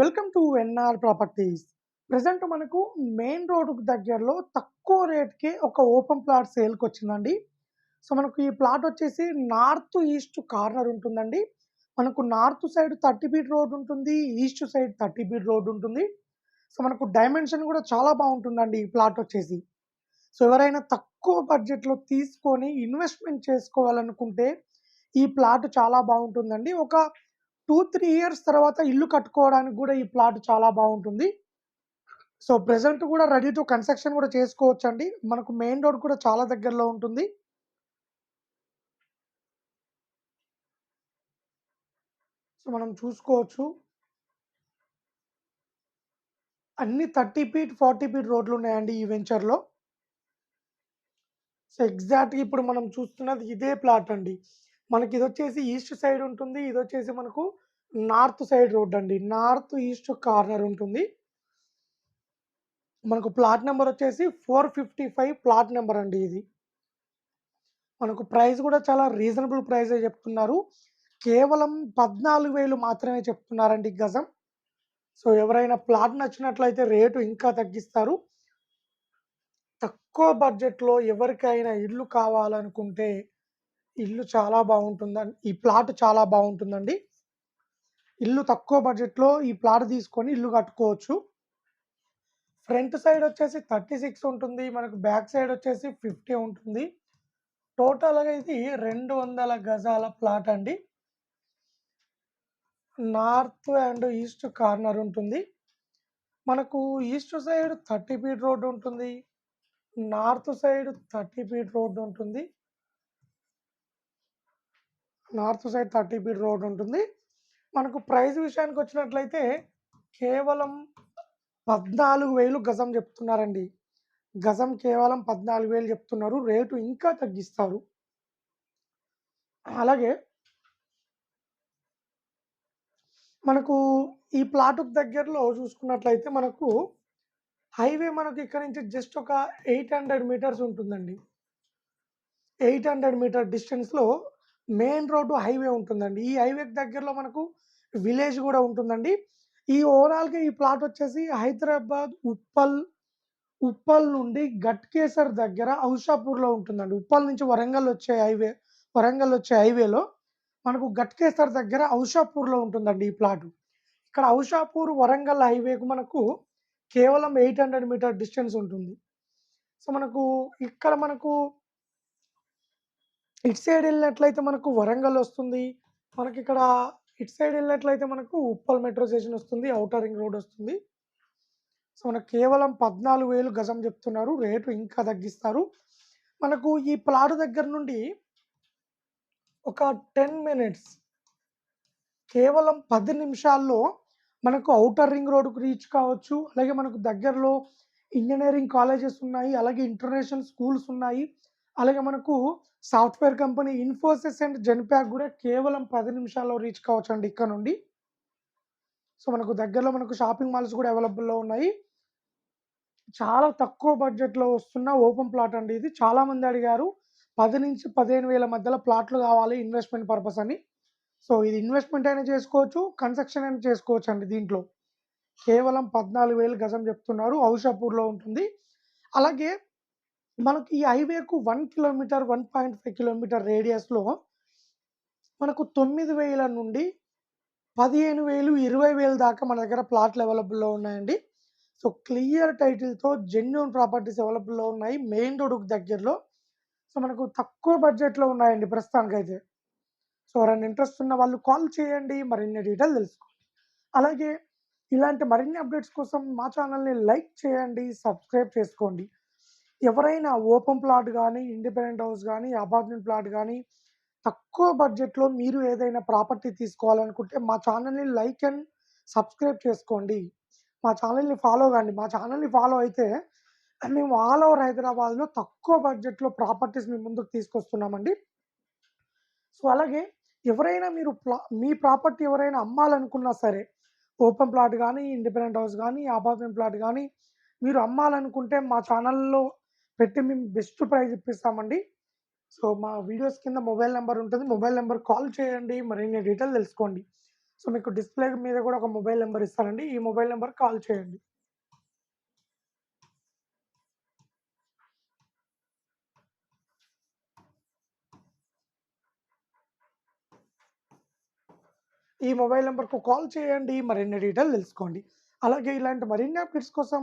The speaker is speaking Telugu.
Welcome to NR properties. Present మనకు మెయిన్ రోడ్కు దగ్గరలో తక్కువ రేట్కే ఒక ఓపెన్ ప్లాట్ సేల్కి వచ్చిందండి సో మనకు ఈ ప్లాట్ వచ్చేసి నార్త్ ఈస్ట్ కార్నర్ ఉంటుందండి. మనకు north side thirty feet road ఉంటుంది east side thirty feet road ఉంటుంది. సో మనకు డైమెన్షన్ కూడా చాలా బాగుంటుందండి ఈ ప్లాట్ వచ్చేసి. సో ఎవరైనా తక్కువ బడ్జెట్లో తీసుకొని ఇన్వెస్ట్మెంట్ చేసుకోవాలనుకుంటే ఈ ప్లాట్ చాలా బాగుంటుందండి. ఒక టూ త్రీ ఇయర్స్ తర్వాత ఇల్లు కట్టుకోవడానికి కూడా ఈ ప్లాట్ చాలా బాగుంటుంది. సో ప్రెసెంట్ కూడా రెడీ టు కన్స్ట్రక్షన్ కూడా చేసుకోవచ్చు అండి మనకు మెయిన్ రోడ్ కూడా చాలా దగ్గరలో ఉంటుంది. సో మనం చూసుకోవచ్చు. అన్ని థర్టీ ఫీట్ ఫార్టీ ఫీట్ రోడ్లు ఉన్నాయండి ఈ వెంచర్లో. సో ఎగ్జాక్ట్గా ఇప్పుడు మనం చూస్తున్నది ఇదే ప్లాట్ అండి. మనకి ఇది వచ్చేసి ఈస్ట్ సైడ్ ఉంటుంది. ఇది వచ్చేసి మనకు నార్త్ సైడ్ రోడ్ అండి. నార్త్ ఈస్ట్ కార్నర్ ఉంటుంది. మనకు ప్లాట్ నెంబర్ వచ్చేసి four fifty five plot number అండి ఇది. మనకు ప్రైస్ కూడా చాలా రీజనబుల్ ప్రైస్ చెప్తున్నారు. కేవలం పద్నాలుగు వేలు మాత్రమే చెప్తున్నారండి గజం. సో ఎవరైనా ప్లాట్ నచ్చినట్లయితే రేటు ఇంకా తగ్గిస్తారు. తక్కువ బడ్జెట్లో ఎవరికైనా ఇల్లు కావాలనుకుంటే ఇల్లు చాలా బాగుంటుందండి. ఈ ప్లాట్ చాలా బాగుంటుందండి. ఇల్లు తక్కువ బడ్జెట్లో ఈ ప్లాట్ తీసుకొని ఇల్లు కట్టుకోవచ్చు. ఫ్రంట్ సైడ్ వచ్చేసి థర్టీ సిక్స్ ఉంటుంది. మనకు బ్యాక్ సైడ్ వచ్చేసి ఫిఫ్టీ ఉంటుంది. టోటల్గా ఇది రెండు వందల గజాల ప్లాట్ అండి. నార్త్ అండ్ ఈస్ట్ కార్నర్ ఉంటుంది. మనకు east side thirty feet road ఉంటుంది. North side thirty feet road ఉంటుంది. North side thirty feet road ఉంటుంది. మనకు ప్రైజ్ విషయానికి వచ్చినట్లయితే కేవలం పద్నాలుగు వేలు గజం చెప్తున్నారండి. గజం కేవలం పద్నాలుగు వేలు చెప్తున్నారు. రేటు ఇంకా తగ్గిస్తారు. అలాగే మనకు ఈ ప్లాటుకు దగ్గరలో చూసుకున్నట్లయితే మనకు హైవే మనకు ఇక్కడ నుంచి జస్ట్ ఒక ఎయిట్ హండ్రెడ్ మీటర్స్ ఉంటుందండి. ఎయిట్ హండ్రెడ్ మీటర్ డిస్టెన్స్లో మెయిన్ రోడ్డు హైవే ఉంటుందండి. ఈ హైవేకి దగ్గరలో మనకు విలేజ్ కూడా ఉంటుందండి. ఈ ఓవరాల్గా ఈ ప్లాట్ వచ్చేసి హైదరాబాద్ ఉప్పల్ ఉప్పల్ నుండి గట్కేసర్ దగ్గర ఔషాపూర్లో ఉంటుందండి. ఉప్పల్ నుంచి వరంగల్ వచ్చే హైవే వరంగల్ వచ్చే హైవేలో మనకు గట్కేసర్ దగ్గర ఔషాపూర్లో ఉంటుందండి ఈ ప్లాట్. ఇక్కడ ఔషాపూర్ వరంగల్ హైవేకు మనకు కేవలం ఎయిట్ హండ్రెడ్ మీటర్ డిస్టెన్స్ ఉంటుంది. సో మనకు ఇక్కడ మనకు ఇటు సైడ్ వెళ్ళినట్లయితే మనకు వరంగల్ వస్తుంది. మనకి ఇక్కడ ఇటు సైడ్ వెళ్ళినట్లయితే మనకు ఉప్పల్ మెట్రో స్టేషన్ వస్తుంది ఔటర్ రింగ్ రోడ్ వస్తుంది. సో మనకు కేవలం పద్నాలుగు వేలు గజం చెప్తున్నారు. రేటు ఇంకా తగ్గిస్తారు. మనకు ఈ ప్లాట్ దగ్గర నుండి ఒక టెన్ మినిట్స్ కేవలం పది నిమిషాల్లో మనకు ఔటర్ రింగ్ రోడ్కు రీచ్ కావచ్చు. అలాగే మనకు దగ్గరలో ఇంజనీరింగ్ కాలేజెస్ ఉన్నాయి. అలాగే ఇంటర్నేషనల్ స్కూల్స్ ఉన్నాయి. అలాగే మనకు software company Infosys and Genpact కూడా కేవలం పది నిమిషాల్లో రీచ్ కావచ్చు అండి ఇక్కడ నుండి. సో మనకు దగ్గరలో మనకు షాపింగ్ మాల్స్ కూడా అవైలబుల్లో ఉన్నాయి. చాలా తక్కువ బడ్జెట్లో వస్తున్న ఓపెన్ ప్లాట్ అండి ఇది. చాలా మంది అడిగారు పది నుంచి పదిహేను వేల మధ్యలో ప్లాట్లు కావాలి ఇన్వెస్ట్మెంట్ పర్పస్ అని. సో ఇది ఇన్వెస్ట్మెంట్ అయినా చేసుకోవచ్చు కన్స్ట్రక్షన్ అయినా చేసుకోవచ్చు అండి దీంట్లో. కేవలం పద్నాలుగు వేలు గజం చెప్తున్నారు ఔషాపూర్లో ఉంటుంది. అలాగే మనకి ఈ హైవేకు one kilometre one point five kilometre రేడియస్లో మనకు తొమ్మిది వేల నుండి పదిహేను వేలు ఇరవై వేలు దాకా మన దగ్గర ప్లాట్లు అవైలబుల్లో ఉన్నాయండి. సో క్లియర్ టైటిల్తో జెన్యున్ ప్రాపర్టీస్ అవైలబుల్లో ఉన్నాయి. మెయిన్ రోడ్డుకు దగ్గరలో. సో మనకు తక్కువ బడ్జెట్లో ఉన్నాయండి ప్రస్తుతానికైతే. సో ఎవరైనా ఇంట్రెస్ట్ ఉన్న వాళ్ళు కాల్ చేయండి. మరిన్ని డీటెయిల్ తెలుసుకోండి అలాగే ఇలాంటి మరిన్ని అప్డేట్స్ కోసం మా ఛానల్ని లైక్ చేయండి సబ్స్క్రైబ్ చేసుకోండి. ఎవరైనా ఓపెన్ ప్లాట్ కానీ ఇండిపెండెంట్ హౌస్ కానీ అపార్ట్మెంట్ ప్లాట్ కానీ తక్కువ బడ్జెట్లో మీరు ఏదైనా ప్రాపర్టీ తీసుకోవాలనుకుంటే మా ఛానల్ని లైక్ అండ్ సబ్స్క్రైబ్ చేసుకోండి. మా ఛానల్ని ఫాలో కండి మా ఛానల్ని ఫాలో అయితే మేము ఆల్ ఓవర్ హైదరాబాద్లో తక్కువ బడ్జెట్లో ప్రాపర్టీస్ మీ ముందుకు తీసుకొస్తున్నామండి. సో అలాగే ఎవరైనా మీరు ప్లా మీ ప్రాపర్టీ ఎవరైనా అమ్మాలనుకున్నా సరే ఓపెన్ ప్లాట్ కానీ ఇండిపెండెంట్ హౌస్ కానీ అపార్ట్మెంట్ ప్లాట్ కానీ మీరు అమ్మాలనుకుంటే మా ఛానల్లో పెట్టి మేము బెస్ట్ ప్రైస్ ఇప్పిస్తామండి సో మా వీడియోస్ కింద మొబైల్ నెంబర్ ఉంటుంది మొబైల్ నెంబర్ కాల్ చేయండి మరిన్ని డీటెయిల్ తెలుసుకోండి సో మీకు డిస్‌ప్లే మీద కూడా ఒక మొబైల్ నెంబర్ ఇస్తానండి. ఈ మొబైల్ నెంబర్ కాల్ చేయండి. ఈ మొబైల్ నెంబర్కు కాల్ చేయండి. మరిన్ని డీటెయిల్ తెలుసుకోండి. అలాగే ఇలాంటి మరిన్ని అప్డేట్స్ కోసం